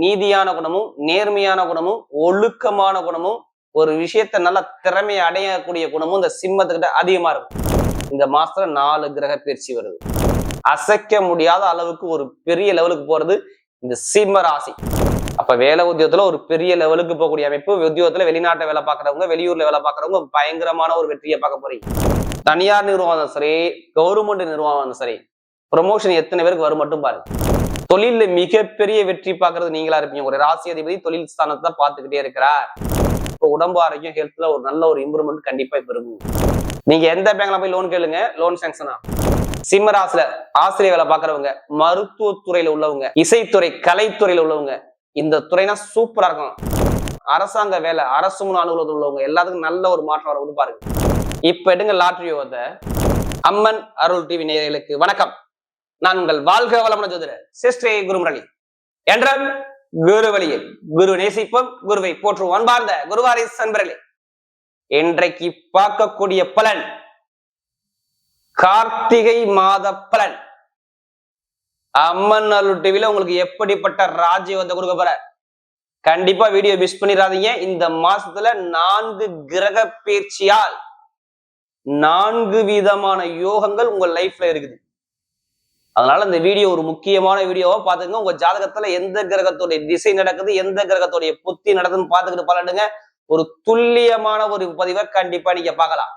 நீதியான குணமும் நேர்மையான குணமும் ஒழுக்கமான குணமும் ஒரு விஷயத்த நல்ல திறமையை அடையக்கூடிய குணமும் இந்த சிம்மத்துக்கிட்ட அதிகமா இருக்கும். இந்த மாசத்துல நாலு கிரக பயிற்சி வருது. அசைக்க முடியாத அளவுக்கு ஒரு பெரிய லெவலுக்கு போறது இந்த சிம்ம ராசி. அப்ப வேலை உத்தியோகத்துல ஒரு பெரிய லெவலுக்கு போகக்கூடிய அமைப்பு உத்தியோகத்துல வெளிநாட்டை வேலை பார்க்கறவங்க வெளியூர்ல வேலை பார்க்கறவங்க பயங்கரமான ஒரு வெற்றியை பார்க்க போறீங்க. தனியார் நிறுவனம் சரி கவர்மெண்ட் நிறுவனம் சரி ப்ரொமோஷன் எத்தனை பேருக்கு வரும் மட்டும் பாருங்க. தொழில மிகப்பெரிய வெற்றி பார்க்கறது நீங்களா இருப்பீங்க. ஒரு ராசி அதிபதி தொழில் ஸ்தானத்தை தான் பார்த்துக்கிட்டே இருக்கிறார். இப்போ உடம்பு ஆரோக்கியம் ஹெல்த்ல ஒரு நல்ல ஒரு இம்ப்ரூவ்மெண்ட் கண்டிப்பா இப்ப இருக்கும் நீங்க எந்த பேங்க்ல போய் லோன் கேளுங்க. லோன் சாங்ஷனா சிம்ம ராசில ஆசிரியர் வேலை பார்க்கறவங்க மருத்துவத்துறையில உள்ளவங்க இசைத்துறை கலைத்துறையில உள்ளவங்க இந்த துறைனா சூப்பரா இருக்கும் அரசாங்க வேலை அரசு முன் அலுவலகத்தில் உள்ளவங்க எல்லாத்துக்கும் நல்ல ஒரு மாற்றம் வர பாருங்க. இப்ப எடுங்க லாட்ரி யோகத்தை அம்மன் அருள் டிவி நேயர்களுக்கு வணக்கம். நான் உங்கள் வாழ்க வளமுடன் ஜோதிடர் சிஸ்டே குருமுரளி. என்ற குரு வழியில் குரு நேசிப்போம் குருவை போற்றுவோம் அன்பார்ந்த குருவாரி சன்பரளி இன்றைக்கு பார்க்கக்கூடிய பலன் கார்த்திகை மாத பலன். அம்மன் அருள் டிவில உங்களுக்கு எப்படிப்பட்ட ராஜ்யத்தை கொடுக்க போற? கண்டிப்பா வீடியோ மிஸ் பண்ணிடாதீங்க. இந்த மாசத்துல நான்கு கிரக பயிற்சியால் நான்கு விதமான யோகங்கள் உங்க லைஃப்ல இருக்குது. அதனால இந்த வீடியோ ஒரு முக்கியமான வீடியோவா பாத்துங்க உங்க ஜாதகத்துல எந்த கிரகத்துடைய திசை நடக்குது எந்த கிரகத்துடைய புத்தி நடக்குதுன்னு பாத்துக்கிட்டு பலனுங்க. ஒரு துல்லியமான ஒரு பதிவை கண்டிப்பா நீங்க பார்க்கலாம்.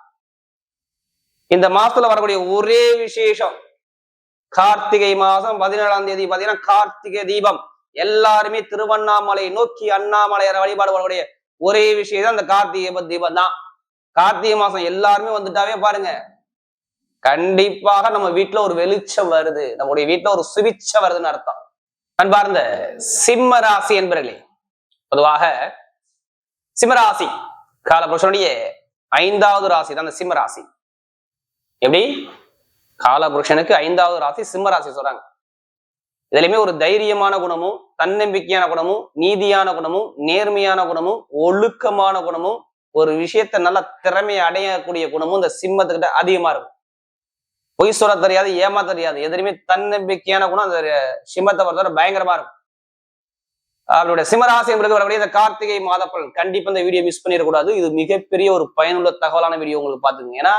இந்த மாசத்துல வரக்கூடிய ஒரே விசேஷம். கார்த்திகை மாசம் பதினேழாம் தேதி பாத்தீங்கன்னா கார்த்திகை தீபம். எல்லாருமே திருவண்ணாமலை நோக்கி அண்ணாமலையார வழிபாடு வரக்கூடிய ஒரே விஷயம் தான் இந்த கார்த்திகை தீபம் தான். கார்த்திகை மாசம் எல்லாருமே வந்துட்டாவே பாருங்க. கண்டிப்பாக நம்ம வீட்டுல ஒரு வெளிச்சம் வருது. நம்முடைய வீட்டுல ஒரு சுவிச்சம் வருதுன்னு அர்த்தம். அன்பார்ந்த சிம்ம ராசி என்பர்களே பொதுவாக சிம்மராசி காலபுருஷனுடைய ஐந்தாவது ராசி தான் அந்த சிம்ம ராசி எப்படி? காலபுருஷனுக்கு ஐந்தாவது ராசி சிம்ம ராசி சொல்றாங்க. இதுலயுமே ஒரு தைரியமான குணமும் தன்னம்பிக்கையான குணமும் நீதியான குணமும் நேர்மையான குணமும் ஒழுக்கமான குணமும் ஒரு விஷயத்த நல்ல திறமையை அடையக்கூடிய குணமும் இந்த சிம்மத்துக்கிட்ட அதிகமா இருக்கும். பொய் சொல்ல தெரியாது ஏமா தெரியாது. எதிலுமே தன்னம்பிக்கையான குணம் அந்த சிம்மத்தை பொறுத்தவரை பயங்கரமா இருக்கும். அவருடைய சிம்மராசி என்பது வரக்கூடிய இந்த கார்த்திகை மாத கண்டிப்பா இந்த வீடியோ மிஸ் பண்ணிடக்கூடாது. இது மிகப்பெரிய ஒரு பயனுள்ள தகவலான வீடியோ உங்களுக்கு பாத்துங்க ஏன்னா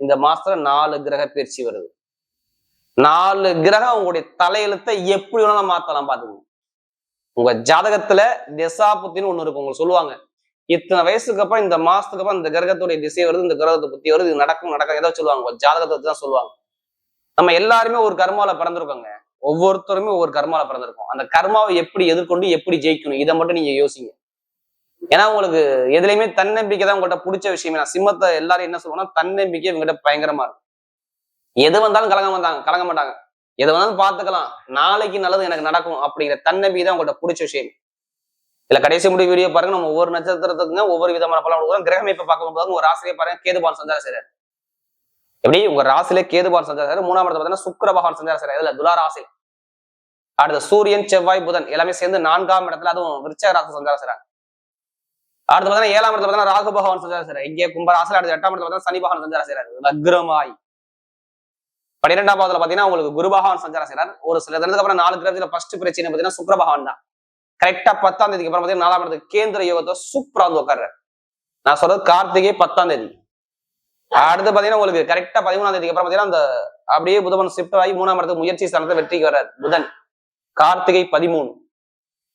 இந்த மாசத்துல நாலு கிரக பயிற்சி வருது. நாலு கிரகம் உங்களுடைய தலையெழுத்தை எப்படி வேணாலும் மாத்தலாம் பாத்துங்க உங்க ஜாதகத்துல திசாபுத்தின்னு ஒண்ணு இருக்கும் உங்களுக்கு சொல்லுவாங்க. இத்தனை வயசுக்கு அப்புறம் இந்த மாசத்துக்கு அப்புறம் இந்த கிரகத்துடைய திசை வருது இந்த கிரகத்தை புத்தி வருது இது நடக்கும் நடக்கும் ஏதாவது சொல்லுவாங்க. ஜாதகத்தை வச்சு தான் சொல்லுவாங்க. நம்ம எல்லாருமே ஒரு கர்மால பிறந்திருக்கோங்க. ஒவ்வொருத்தருமே ஒவ்வொரு கர்மாவில பிறந்திருக்கோம். அந்த கர்மாவை எப்படி எதிர்கொண்டு எப்படி ஜெயிக்கணும் இதை மட்டும் நீங்க யோசிங்க. ஏன்னா உங்களுக்கு எதுலையுமே தன்னம்பிக்கை தான் உங்கள்கிட்ட பிடிச்ச விஷயமே. நான் சிம்மத்தை எல்லாரும் என்ன சொல்லுவோம்னா தன்னம்பிக்கை இவங்ககிட்ட பயங்கரமா இருக்கும். எது வந்தாலும் கலங்க மாட்டாங்க கலங்க மாட்டாங்க. எது வந்தாலும் பார்த்துக்கலாம். நாளைக்கு நல்லது எனக்கு நடக்கும் அப்படிங்கிற தன்னம்பிக்கை தான் உங்கள்கிட்ட பிடிச்ச விஷயம். இல்ல கடைசி முடி வீடியோ பாருங்க. நம்ம ஒவ்வொரு நட்சத்திரத்துக்குங்க ஒவ்வொரு விதமான பலன் கொடுக்குறோம். கிரகம் இப்ப பார்க்கும் போது உங்க பாருங்க கேதுபான் சஞ்சார செய்யறாரு எப்படி? உங்க ராசிலே கேதுபான் சஞ்சாரம் செய்யறாரு மூணாம் இடத்துல பார்த்தீங்கன்னா சுக்கர சஞ்சாரம் சஞ்சார செய்யறாரு இதுல துலா ராசி. அடுத்த சூரியன் செவ்வாய் புதன் எல்லாமே சேர்ந்து நான்காம் இடத்துல அதுவும் விருச்சக ராசி சஞ்சாரம் செய்யறாங்க அடுத்து பார்த்தீங்கன்னா ஏழாம் இடத்துல பார்த்தீங்கன்னா ராகு பகவான் சஞ்சாரம் செய்யறாரு இங்கே கும்பராசில அடுத்த எட்டாம் இடத்துல பார்த்தீங்கன்னா சனி பகவான் சஞ்சாரம் செய்யறாரு வக்ரமாய். பன்னிரெண்டாம் பாவத்துல பாத்தீங்கன்னா உங்களுக்கு குரு பகவான் சஞ்சாரம் செய்யறாரு ஒரு சில தினத்துக்கு அப்புறம் நாலு கிரகத்துல ஃபர்ஸ்ட் பிரச்சனை பாத்தீங்கன்னா சுக்கர பகவான் தான். கரெக்டா பத்தாம் தேதிக்கு அப்புறம் பாத்தீங்கன்னா நாலாம் இடத்துக்கு கேந்திர யோகத்தை சூப்பரா வந்து உட்கார்றாரு. நான் சொல்றது கார்த்திகை பத்தாம் தேதி. அடுத்து பாத்தீங்கன்னா உங்களுக்கு கரெக்டா பதிமூணாம் தேதிக்கு அப்புறம் பாத்தீங்கன்னா அந்த அப்படியே புதன் ஷிஃப்ட் ஆகி மூணாம் இடத்துக்கு முயற்சி ஸ்தானத்தை வெற்றிக்கு வர்றார். புதன். கார்த்திகை பதிமூணு.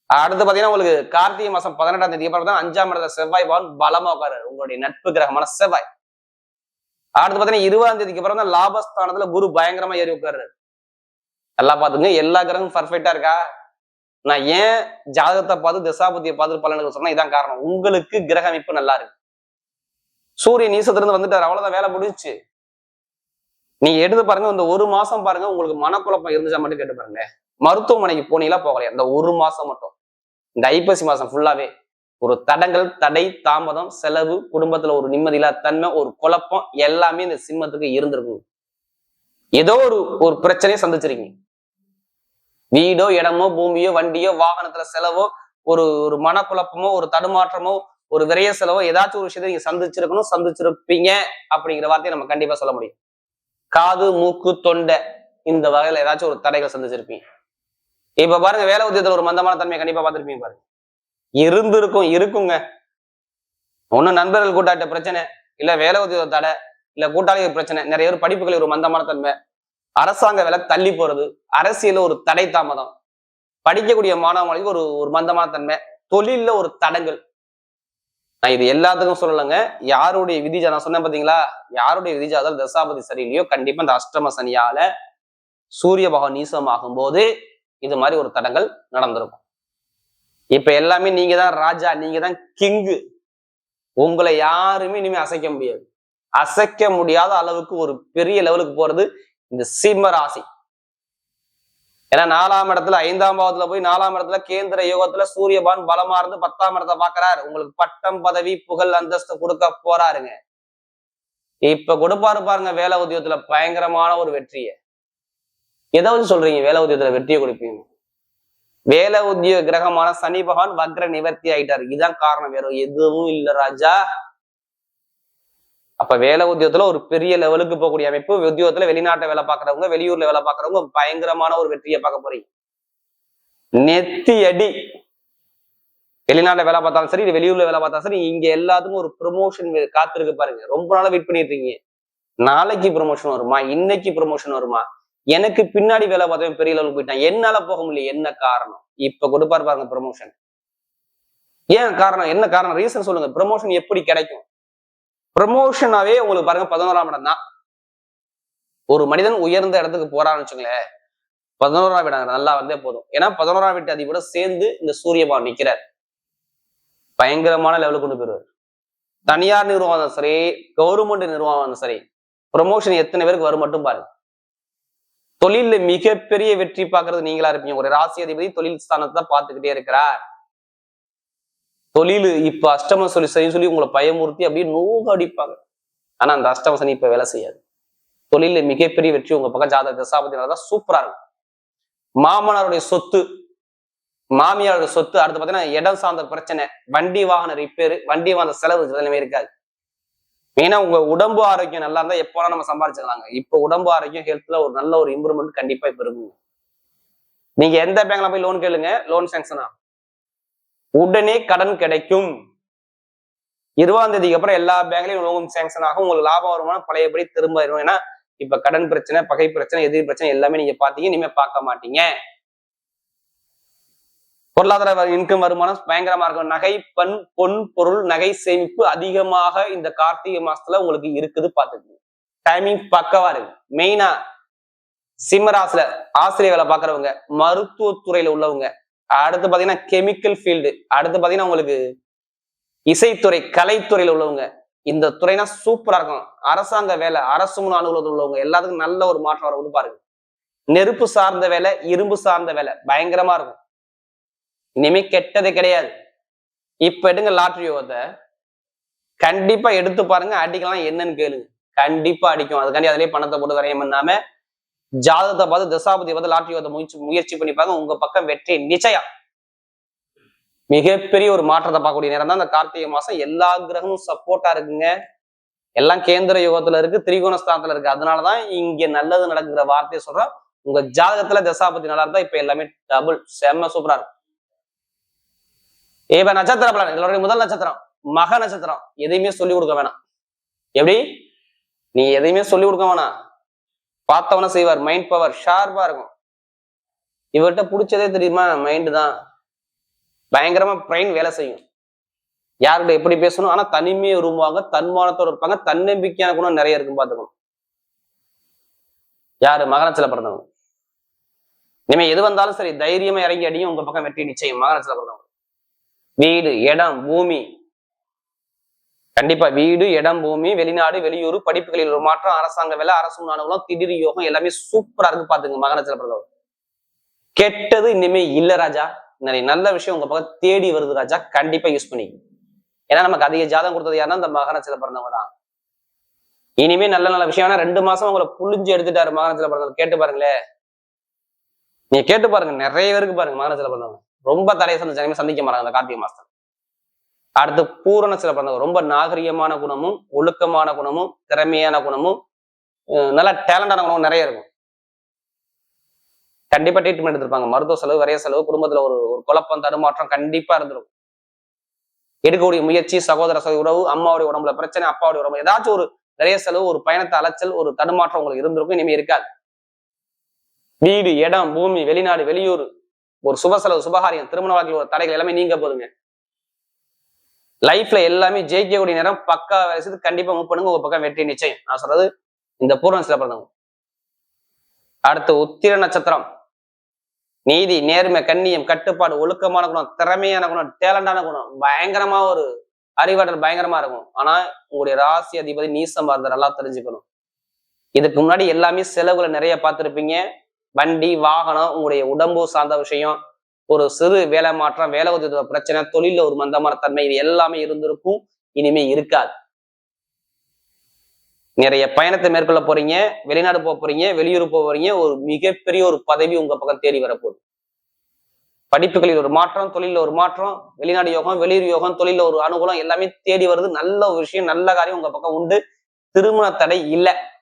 அடுத்து பாத்தீங்கன்னா உங்களுக்கு கார்த்திகை மாசம் பதினெட்டாம் தேதிக்கு அப்புறம் தான் அஞ்சாம் இடத்துல செவ்வாய் பவன் பலமா உட்காரு உங்களுடைய நட்பு கிரகமான செவ்வாய். அடுத்து பாத்தீங்கன்னா இருபதாம் தேதிக்கு அப்புறம் தான் லாபஸ்தானத்துல குரு பயங்கரமா ஏறி உட்காரு நல்லா பாத்துங்க எல்லா கிரகமும் பர்ஃபெக்டா இருக்கா? நான் ஏன் ஜாதகத்தை பார்த்து திசாபுத்தியை பார்த்து பலனுக்கு சொன்னா இதான் காரணம். உங்களுக்கு கிரக அமைப்பு நல்லா இருக்கு. சூரியன் ஈசத்திலிருந்து வந்துட்டார். அவ்வளவுதான் வேலை முடிஞ்சுச்சு. நீங்க எடுத்து பாருங்க இந்த ஒரு மாசம் பாருங்க உங்களுக்கு மனக்குழப்பம் இருந்துச்சா மட்டும் கேட்டு பாருங்க. மருத்துவமனைக்கு போனீங்களா போகலையா? இந்த ஒரு மாசம் மட்டும். இந்த ஐப்பசி மாசம் ஃபுல்லாவே ஒரு தடங்கள் தடை தாமதம் செலவு குடும்பத்துல ஒரு நிம்மதியில்லா தன்மை ஒரு குழப்பம் எல்லாமே இந்த சிம்மத்துக்கு இருந்திருக்கும். ஏதோ ஒரு ஒரு பிரச்சனையை சந்திச்சிருக்கீங்க. வீடோ இடமோ பூமியோ வண்டியோ வாகனத்துல செலவோ ஒரு ஒரு மனக்குழப்பமோ ஒரு தடுமாற்றமோ ஒரு விரைய செலவோ ஏதாச்சும் ஒரு விஷயத்தை நீங்க சந்திச்சிருக்கணும் சந்திச்சிருப்பீங்க அப்படிங்கிற வார்த்தையை நம்ம கண்டிப்பா சொல்ல முடியும். காது மூக்கு தொண்டை இந்த வகையில ஏதாச்சும் ஒரு தடைகள் சந்திச்சிருப்பீங்க. இப்ப பாருங்க வேலை உத்தியத்துல ஒரு மந்தமான தன்மையை கண்டிப்பா பார்த்திருப்பீங்க பாருங்க. இருந்திருக்கும் இருக்குங்க. ஒண்ணு நண்பர்கள் கூட்டாட்ட பிரச்சனை இல்ல வேலை உத்தியோக தடை இல்ல கூட்டாளிகள் பிரச்சனை நிறைய பேர் படிப்புகளில் ஒரு மந்தமான தன்மை. அரசாங்க வேலை தள்ளி போறது அரசியல ஒரு தடை தாமதம். படிக்கக்கூடிய மாணவர்களுக்கு ஒரு ஒரு மந்தமான தன்மை தொழில்ல ஒரு தடங்கள். நான் இது எல்லாத்துக்கும் சொல்லலைங்க. யாருடைய விதிஜா நான் சொன்னேன் பாத்தீங்களா? யாருடைய விதிஜா அதாவது தசாபதி சரியிலையோ கண்டிப்பா இந்த அஷ்டம சனியால சூரிய பகவான் நீசமாகும் போது இது மாதிரி ஒரு தடங்கள் நடந்திருக்கும். இப்ப எல்லாமே நீங்க தான் ராஜா நீங்க தான் கிங்கு. உங்களை யாருமே இனிமே அசைக்க முடியாது. அசைக்க முடியாத அளவுக்கு ஒரு பெரிய லெவலுக்கு போறது இந்த சிம்ம ராசி. ஏன்னா நாலாம் இடத்துல ஐந்தாம் பாவத்துல போய் நாலாம் இடத்துல கேந்திர யோகத்துல சூரியபான் பலமா இருந்து பத்தாம் இடத்தை பாக்குறாரு உங்களுக்கு பட்டம் பதவி புகழ் அந்தஸ்து கொடுக்க போறாருங்க. இப்ப கொடுப்பாரு பாருங்க வேலை உத்தியோகத்துல பயங்கரமான ஒரு வெற்றியை. ஏதாவது சொல்றீங்க வேலை உத்தியோகத்துல வெற்றியை கொடுப்பீங்க வேலை உத்தியோக கிரகமான சனி பகவான் வக்ர நிவர்த்தி ஆயிட்டாரு. இதுதான் காரணம் வேற எதுவும் இல்ல ராஜா. அப்ப வேலை உத்தியோகத்துல ஒரு பெரிய லெவலுக்கு போகக்கூடிய அமைப்பு உத்தியோகத்துல வெளிநாட்டை வேலை பார்க்கறவங்க வெளியூர்ல வேலை பார்க்கறவங்க பயங்கரமான ஒரு வெற்றியை பார்க்க போறீங்க. நெத்தி அடி. வெளிநாட்டுல வேலை பார்த்தாலும் சரி வெளியூர்ல வேலை பார்த்தாலும் சரி இங்க எல்லாத்துக்கும் ஒரு ப்ரொமோஷன் காத்திருக்கு பாருங்க. ரொம்ப நாளா வெயிட் பண்ணிட்டு இருக்கீங்க. நாளைக்கு ப்ரொமோஷன் வருமா? இன்னைக்கு ப்ரொமோஷன் வருமா? எனக்கு பின்னாடி வேலை பார்த்தவன் பெரிய லெவலுக்கு போயிட்டான். என்னால போக முடியல. என்ன காரணம்? இப்ப கொடுப்பாரு பாருங்க ப்ரொமோஷன் ஏன் காரணம்? என்ன காரணம்? ரீசன் சொல்லுங்க. ப்ரொமோஷன் எப்படி கிடைக்கும்? ப்ரமோஷனாவே உங்களுக்கு பாருங்க பதினோராம் இடம் தான். ஒரு மனிதன் உயர்ந்த இடத்துக்கு போறான்னு வச்சுங்களேன் பதினோராம் இடம் நல்லா வந்தே போதும். ஏன்னா பதினோராம் வீட்டு அதிபரோட சேர்ந்து இந்த சூரியபான் நிக்கிறார். பயங்கரமான லெவலுக்கு கொண்டு போயிருவார் தனியார் நிர்வாகம் சரி கவர்மெண்ட் நிர்வாகம் சரி ப்ரொமோஷன் எத்தனை பேருக்கு வரும் மட்டும் பாருங்க. தொழில மிகப்பெரிய வெற்றி பார்க்கறது நீங்களா இருப்பீங்க. ஒரு ராசி அதிபதி தொழில் ஸ்தானத்தை தான் பார்த்துக்கிட்டே இருக்கிறார். தொழில் இப்ப அஷ்டம சொல்லி சரி சொல்லி உங்களை பயமுறுத்தி அப்படியே நோக அடிப்பாங்க. ஆனா அந்த அஷ்டம சனி இப்ப வேலை செய்யாது. தொழில மிகப்பெரிய வெற்றி உங்க பக்கம் ஜாதக தசாபதி தான் சூப்பரா இருக்கும். மாமனாருடைய சொத்து மாமியாருடைய சொத்து அடுத்து பாத்தீங்கன்னா இடம் சார்ந்த பிரச்சனை வண்டி வாகன ரிப்பேர் வண்டி வாகன செலவு இதெல்லாமே இருக்காது. மெயினா உங்க உடம்பு ஆரோக்கியம் நல்லா இருந்தா எப்போலாம் நம்ம சம்பாரிச்சுக்கலாங்க. இப்ப உடம்பு ஆரோக்கியம் ஹெல்த்ல ஒரு நல்ல ஒரு இம்ப்ரூவ்மெண்ட் கண்டிப்பா இப்ப இருக்குங்க நீங்க எந்த பேங்க்ல போய் லோன் கேளுங்க லோன் சாங்ஷன் ஆகும். உடனே கடன் கிடைக்கும். இருபதாம் தேதிக்கு அப்புறம் எல்லா பேங்க்லயும் லோன் சேங்ஷன் ஆகும். உங்களுக்கு லாபம் வருமானம் பழையபடி திரும்ப வரும். ஏன்னா இப்ப கடன் பிரச்சனை பகை பிரச்சனை எதிர் பிரச்சனை எல்லாமே நீங்க பாத்தீங்க. இனிமே பார்க்க மாட்டீங்க. பொருளாதார இன்கம் வருமானம் பயங்கரமா இருக்கும். நகை பண் பொன் பொருள் நகை சேமிப்பு அதிகமாக இந்த கார்த்திகை மாசத்துல உங்களுக்கு இருக்குது பாத்துக்கோங்க டைமிங் பக்கவா இருக்கு. மெயினா சிம்மராசில ஆசிரியர் வேலை பாக்குறவங்க மருத்துவத்துறையில உள்ளவங்க அடுத்து பாத்தீங்கன்னா கெமிக்கல் ஃபீல்டு அடுத்து பாத்தீங்கன்னா உங்களுக்கு இசைத்துறை கலைத்துறையில உள்ளவங்க. இந்த துறைனா சூப்பரா இருக்கும். அரசாங்க வேலை அரசு முன் அலுவலகத்தில் உள்ளவங்க எல்லாத்துக்கும் நல்ல ஒரு மாற்றம் வர பாருங்க. நெருப்பு சார்ந்த வேலை இரும்பு சார்ந்த வேலை பயங்கரமா இருக்கும். இனிமே கெட்டதே கிடையாது. இப்ப எடுங்க லாட்ரி யோகத்தை கண்டிப்பா எடுத்து பாருங்க அடிக்கலாம் என்னன்னு கேளுங்க. கண்டிப்பா அடிக்கும். அதுக்காண்டி அதுலயே பணத்தை போட்டு வரையம் பண்ணாம ஜாதகத்தை பார்த்து தசாபதி வந்து லாட்ரி வந்து முயற்சி முயற்சி பண்ணிப்பாங்க உங்க பக்கம் வெற்றி நிச்சயம். மிகப்பெரிய ஒரு மாற்றத்தை பார்க்கக்கூடிய நேரம் தான் இந்த கார்த்திகை மாசம். எல்லா கிரகமும் சப்போர்ட்டா இருக்குங்க. எல்லாம் கேந்திர யுகத்துல இருக்கு திரிகோண ஸ்தானத்துல இருக்கு. அதனாலதான் இங்க நல்லது நடக்குற வார்த்தையை சொல்றோம். உங்க ஜாதகத்துல தசாபதி நல்லா இருந்தா இப்ப எல்லாமே டபுள் செம்ம சூப்பரா இருக்கும். இப்ப நட்சத்திர பலன் இதோட முதல் நட்சத்திரம் மக நட்சத்திரம். எதையுமே சொல்லி கொடுக்க வேணாம். எப்படி? நீ எதையுமே சொல்லி கொடுக்க வேணாம். பார்த்தவன செய்வார். மைண்ட் பவர் ஷார்ப்பா இருக்கும். இவர்கிட்ட பிடிச்சதே தெரியுமா? மைண்டு தான். பயங்கரமா பிரெயின் வேலை செய்யும். யார்கிட்ட எப்படி பேசணும்? ஆனா தனிமையை விரும்புவாங்க தன்மானத்தோட இருப்பாங்க தன்னம்பிக்கையான குணம் நிறைய இருக்கும் பாத்துக்கணும் யாரு? மகனத்துல பிறந்தவங்க. இனிமே எது வந்தாலும் சரி தைரியமா இறங்கி அடியும் உங்க பக்கம் வெற்றி நிச்சயம். மகனத்துல பிறந்தவங்க. வீடு இடம் பூமி கண்டிப்பா வீடு இடம் பூமி வெளிநாடு வெளியூர் படிப்புகளில் ஒரு மாற்றம் அரசாங்க வேலை அரசு அனுகூலம் திடீர் யோகம் எல்லாமே சூப்பரா இருக்கு பாத்துங்க மகனத்துல பிரதவர் கெட்டது இனிமே இல்ல ராஜா. நிறைய நல்ல விஷயம் உங்க பக்கம் தேடி வருது ராஜா. கண்டிப்பா யூஸ் பண்ணி ஏன்னா நமக்கு அதிக ஜாதகம் கொடுத்தது யாருன்னா இந்த மகனத்துல பிறந்தவங்க தான். இனிமே நல்ல நல்ல விஷயம். ஆனா ரெண்டு மாசம் உங்களை புளிஞ்சு எடுத்துட்டாரு மகனத்துல பிறந்தவங்க. கேட்டு பாருங்களேன். நீங்க கேட்டு பாருங்க. நிறைய பேருக்கு பாருங்க மகனத்துல பிறந்தவங்க. ரொம்ப தடையை சந்திச்சு சந்திக்க மாட்டாங்க அந்த கார்த்திகை மாசத்துல. அடுத்து சில பிறந்தவங்க ரொம்ப நாகரிகமான குணமும் ஒழுக்கமான குணமும் திறமையான குணமும் நல்ல டேலண்டான குணமும் நிறைய இருக்கும். கண்டிப்பா ட்ரீட்மெண்ட் எடுத்திருப்பாங்க. மருத்துவ செலவு வரைய செலவு குடும்பத்துல ஒரு ஒரு குழப்பம் தடுமாற்றம் கண்டிப்பா இருந்திருக்கும். எடுக்கக்கூடிய முயற்சி சகோதர சகோதரி உறவு அம்மாவுடைய உடம்புல பிரச்சனை அப்பாவுடைய உடம்பு ஏதாச்சும் ஒரு நிறைய செலவு ஒரு பயணத்தை அலைச்சல் ஒரு தடுமாற்றம் உங்களுக்கு இருந்திருக்கும். இனிமே இருக்காது. வீடு இடம் பூமி வெளிநாடு வெளியூர் ஒரு சுப செலவு சுபகாரியம் திருமண வாழ்க்கையில் ஒரு தடைகள் எல்லாமே நீங்க போதுங்க. லைஃப்ல எல்லாமே ஜெயிக்கக்கூடிய நேரம் பக்கா வேலை செய்து கண்டிப்பா மூவ் பண்ணுங்க. உங்க பக்கம் வெற்றி நிச்சயம். நான் சொல்றது இந்த பூர்ணசில பிறந்தவங்க. அடுத்து உத்திர நட்சத்திரம். நீதி நேர்மை கண்ணியம் கட்டுப்பாடு ஒழுக்கமான குணம் திறமையான குணம் டேலண்டான குணம். பயங்கரமா ஒரு அறிவாற்றல் பயங்கரமா இருக்கும். ஆனா உங்களுடைய ராசி அதிபதி நீசம் பார்த்த நல்லா தெரிஞ்சுக்கணும். இதுக்கு முன்னாடி எல்லாமே செலவுகளை நிறைய பார்த்துருப்பீங்க. வண்டி வாகனம் உங்களுடைய உடம்பு சார்ந்த விஷயம் ஒரு சிறு வேலை மாற்றம் வேலை உதவி பிரச்சனை தொழில ஒரு மந்தமான தன்மை இது எல்லாமே இருந்திருக்கும் இனிமே இருக்காது. நிறைய பயணத்தை மேற்கொள்ள போறீங்க வெளிநாடு போக போறீங்க வெளியூர் போக போறீங்க ஒரு மிகப்பெரிய ஒரு பதவி உங்க பக்கம் தேடி வரப்போகுது. படிப்புகளில் ஒரு மாற்றம் தொழில ஒரு மாற்றம் வெளிநாடு யோகம் வெளியூர் யோகம் தொழில ஒரு அனுகூலம் எல்லாமே தேடி வருது. நல்ல ஒரு விஷயம் நல்ல காரியம் உங்க பக்கம் உண்டு. திருமண தடை இல்ல.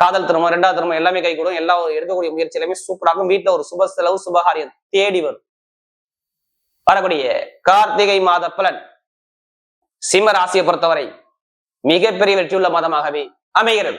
காதல் திருமணம் ரெண்டாவது திருமணம் எல்லாமே கை கூடும். எல்லா எடுக்கக்கூடிய முயற்சி எல்லாமே சூப்பராகும் வீட்டுல ஒரு சுப செலவு சுபகாரியம் தேடி வரும். வரக்கூடிய கார்த்திகை மாத பலன். சிம்ம ராசியை பொறுத்தவரை மிகப்பெரிய வெற்றியுள்ள மாதமாகவே அமைகிறது.